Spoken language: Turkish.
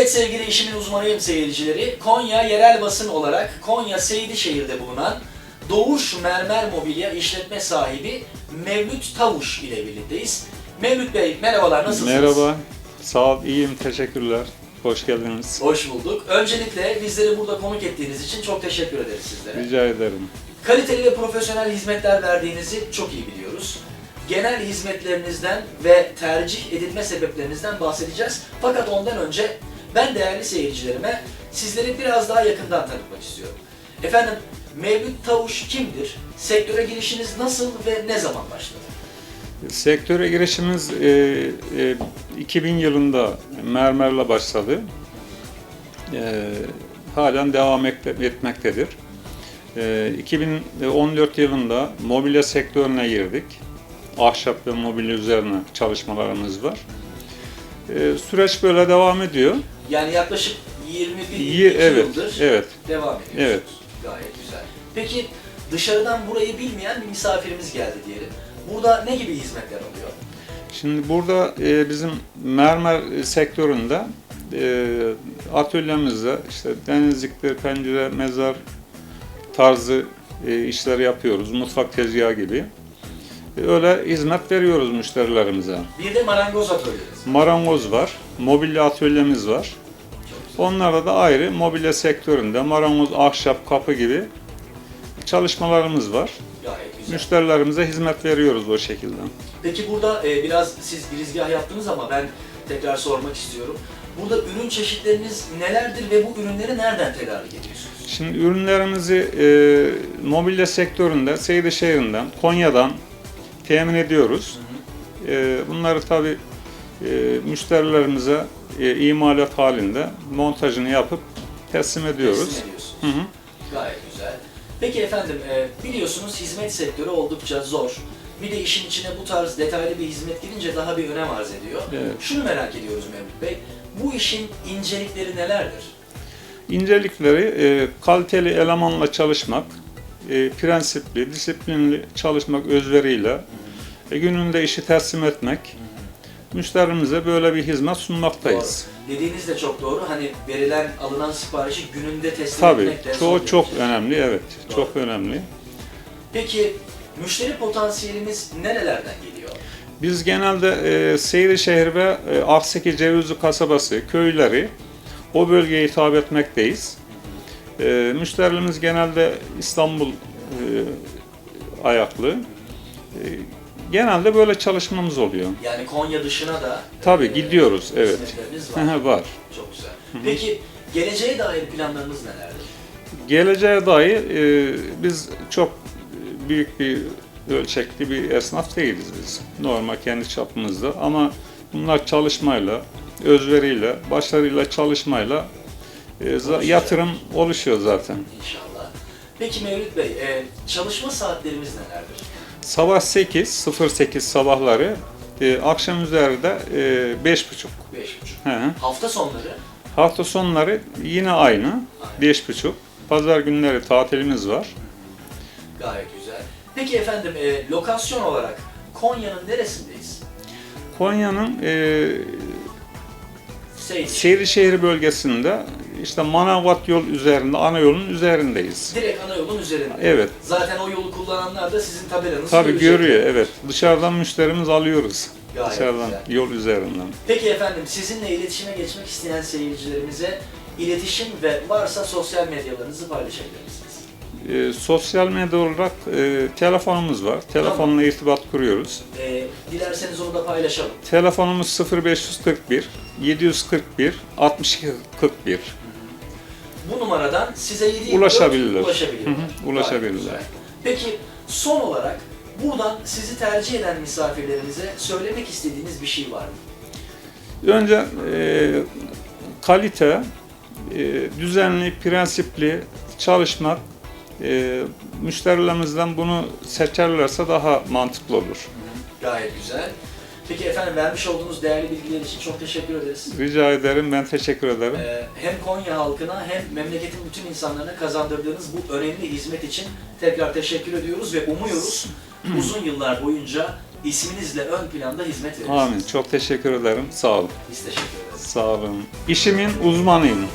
Evet sevgili işimin uzmanıyım seyircileri. Konya yerel basın olarak Konya Seydişehir'de bulunan Doğuş Mermer Mobilya işletme sahibi Mevlüt Tavuş ile birlikteyiz. Mevlüt Bey merhabalar nasılsınız? Merhaba, sağ ol, iyiyim, teşekkürler. Hoş geldiniz. Hoş bulduk. Öncelikle bizleri burada konuk ettiğiniz için çok teşekkür ederiz sizlere. Rica ederim. Kaliteli ve profesyonel hizmetler verdiğinizi çok iyi biliyoruz. Genel hizmetlerinizden ve tercih edilme sebeplerinizden bahsedeceğiz. Fakat ondan önce ben değerli seyircilerime sizleri biraz daha yakından tanıtmak istiyorum. Efendim Mevlüt Tavuş kimdir? Sektöre girişiniz nasıl ve ne zaman başladı? Sektöre girişimiz e, e, 2000 yılında mermerle başladı. E, halen devam et- etmektedir. E, 2014 yılında mobilya sektörüne girdik. Ahşap ve mobilya üzerine çalışmalarımız var. E, süreç böyle devam ediyor. Yani yaklaşık 21 İyi, evet, yıldır evet. devam ediyorsunuz. Evet. Gayet güzel. Peki dışarıdan burayı bilmeyen bir misafirimiz geldi diyelim. Burada ne gibi hizmetler oluyor? Şimdi burada e, bizim mermer sektöründe e, atölyemizde işte denizlikler, pencere, mezar tarzı e, işler yapıyoruz. Mutfak tezgahı gibi. Öyle hizmet veriyoruz müşterilerimize. Bir de marangoz atölyeniz. Marangoz var, mobilya atölyemiz var. Onlarda da ayrı mobilya sektöründe marangoz, ahşap, kapı gibi çalışmalarımız var. Gayet güzel. Müşterilerimize hizmet veriyoruz o şekilde. Peki burada e, biraz siz girizgah yaptınız ama ben tekrar sormak istiyorum. Burada ürün çeşitleriniz nelerdir ve bu ürünleri nereden tedarik ediyorsunuz? Şimdi ürünlerimizi e, mobilya sektöründe, Seydişehir'inden, Konya'dan temin ediyoruz. E, bunları tabi müşterilerimize e, imalat halinde montajını yapıp teslim ediyoruz. Teslim ediyorsunuz. Hı hı. Gayet güzel. Peki efendim, e, biliyorsunuz hizmet sektörü oldukça zor. Bir de işin içine bu tarz detaylı bir hizmet girince daha bir önem arz ediyor. Evet. Şunu merak ediyoruz Mevlüt Bey, bu işin incelikleri nelerdir? İncelikleri e, kaliteli elemanla çalışmak, e, prensipli, disiplinli çalışmak özveriyle, e, gününde işi teslim etmek, müşterimize böyle bir hizmet sunmaktayız. Doğru. Dediğiniz de çok doğru. Hani verilen, alınan siparişi gününde teslim Tabii, etmek de bir çok iş. önemli, evet. Doğru. Çok önemli. Peki müşteri potansiyelimiz nerelerden geliyor? Biz genelde e, Seyrişehir ve e, Akseki Cevizli kasabası, köyleri o bölgeye hitap etmekteyiz. E, müşterilerimiz genelde İstanbul e, ayaklı. E, genelde böyle çalışmamız oluyor. Yani Konya dışına da Tabii e, gidiyoruz, evet. hizmetleriniz var. var. Çok güzel. Peki geleceğe dair planlarınız nelerdir? Geleceğe dair e, biz çok büyük bir ölçekli bir esnaf değiliz biz. Normal kendi çapımızda ama bunlar çalışmayla, özveriyle, başarıyla çalışmayla e, yatırım oluşuyor zaten. İnşallah. Peki Mevlüt Bey, e, çalışma saatlerimiz nelerdir? Sabah 8, 08 sabahları, e, akşam üzeri de e, 5.30. 5.30. Hı hı. Hafta sonları? Hafta sonları yine aynı, 5.30. Pazar günleri tatilimiz var. Gayet güzel. Peki efendim, e, lokasyon olarak Konya'nın neresindeyiz? Konya'nın e, Seydi. Seyrişehir bölgesinde işte Manavgat yol üzerinde, ana yolun üzerindeyiz. Direkt ana yolun üzerinde. Evet, Zaten o yolu kullananlar da sizin tabelanızı tabii görecekler. görüyor, evet. Dışarıdan müşterimiz alıyoruz. Gayet Dışarıdan, güzel. yol üzerinden. Peki efendim, sizinle iletişime geçmek isteyen seyircilerimize iletişim ve varsa sosyal medyalarınızı paylaşabilir misiniz? Ee, sosyal medya olarak e, telefonumuz var. Telefonla irtibat kuruyoruz. E, dilerseniz onu da paylaşalım. Telefonumuz 0541 741 62 41. Bu numaradan size 7 Ulaşabilirler. ulaşabilirler. Hı hı, ulaşabilirler. Gayet. Peki son olarak buradan sizi tercih eden misafirlerimize söylemek istediğiniz bir şey var mı? Önce e, kalite, e, düzenli, prensipli çalışmak, e, müşterilerimizden bunu seçerlerse daha mantıklı olur. Gayet güzel. Peki efendim vermiş olduğunuz değerli bilgiler için çok teşekkür ederiz. Rica ederim, ben teşekkür ederim. Ee, hem Konya halkına hem memleketin bütün insanlarına kazandırdığınız bu önemli hizmet için tekrar teşekkür ediyoruz ve umuyoruz uzun yıllar boyunca isminizle ön planda hizmet verirsiniz. Amin. Çok teşekkür ederim. Sağ olun. Biz teşekkür ederiz. Sağ olun. İşimin uzmanıyım.